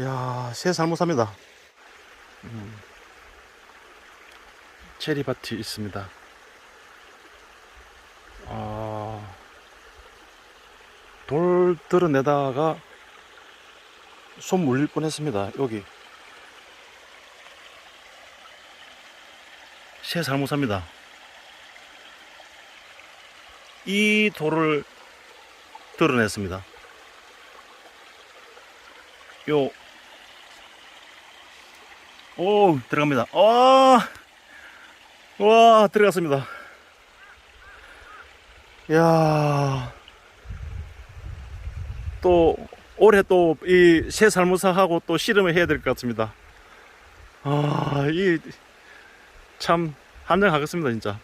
야, 새 잘못합니다. 음. 체리밭이 있습니다. 아, 돌 드러내다가 손 물릴 뻔 했습니다. 여기 새 잘못합니다. 이 돌을 드러냈습니다. 요, 오, 들어갑니다. 아, 와, 들어갔습니다. 야 또, 올해 또, 이, 새 살무사하고 또 씨름을 해야 될 것 같습니다. 아, 이, 참, 한장하겠습니다, 진짜.